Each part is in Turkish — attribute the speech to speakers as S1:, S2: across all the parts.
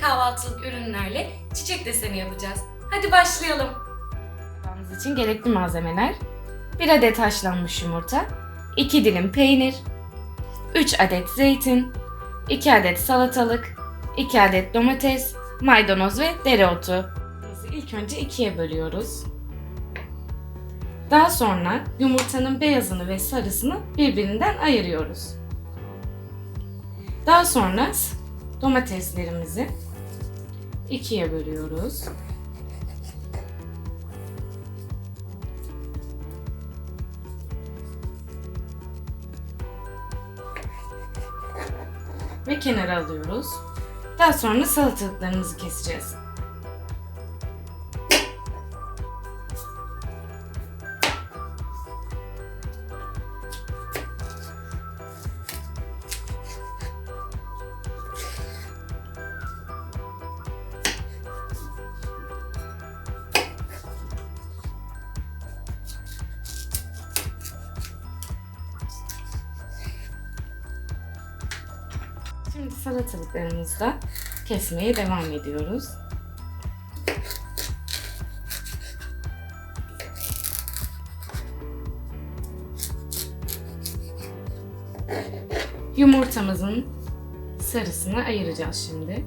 S1: kahvaltılık ürünlerle çiçek deseni yapacağız. Hadi başlayalım. Tabağımız için gerekli malzemeler 1 adet haşlanmış yumurta, 2 dilim peynir, 3 adet zeytin, 2 adet salatalık, 2 adet domates, maydanoz ve dereotu. İlk önce ikiye bölüyoruz. Daha sonra yumurtanın beyazını ve sarısını birbirinden ayırıyoruz. Daha sonra domateslerimizi ikiye bölüyoruz. Ve kenara alıyoruz. Daha sonra salatalıklarımızı keseceğiz. Şimdi salatalıklarımızı da kesmeye devam ediyoruz. Yumurtamızın sarısını ayıracağız şimdi.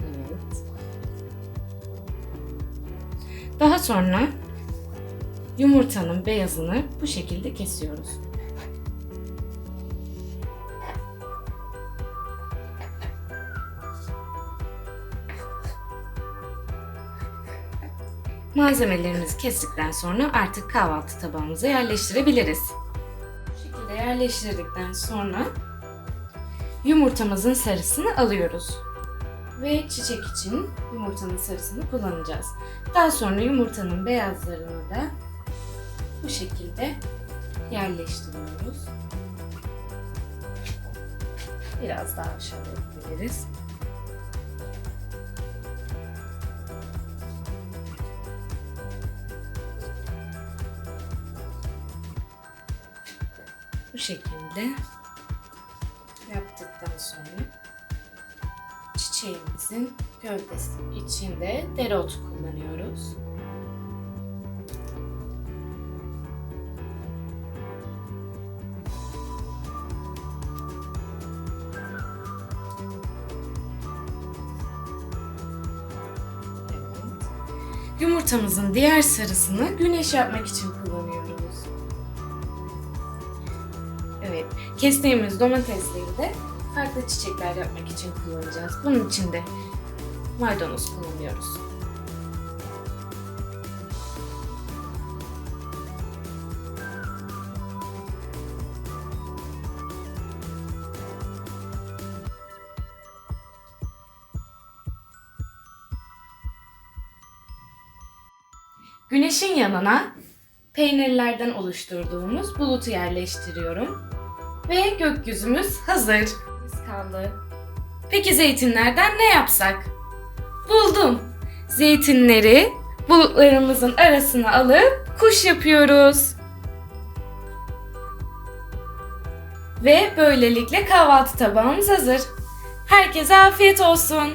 S1: Evet. Daha sonra yumurtanın beyazını bu şekilde kesiyoruz. Malzemelerimizi kestikten sonra artık kahvaltı tabağımıza yerleştirebiliriz. Bu şekilde yerleştirdikten sonra yumurtamızın sarısını alıyoruz. Ve çiçek için yumurtanın sarısını kullanacağız. Daha sonra yumurtanın beyazlarını da bu şekilde yerleştiriyoruz. Biraz daha aşağı yapabiliriz. Bu şekilde yaptıktan sonra çiçeğimizin gövdesi içinde dereotu kullanıyoruz. Yumurtamızın diğer sarısını güneş yapmak için kullanıyoruz. Evet, kestiğimiz domatesleri de farklı çiçekler yapmak için kullanacağız. Bunun için de maydanoz kullanıyoruz. Güneşin yanına peynirlerden oluşturduğumuz bulutu yerleştiriyorum. Ve gökyüzümüz hazır. Kaldı. Peki zeytinlerden ne yapsak? Buldum. Zeytinleri bulutlarımızın arasına alıp kuş yapıyoruz. Ve böylelikle kahvaltı tabağımız hazır. Herkese afiyet olsun.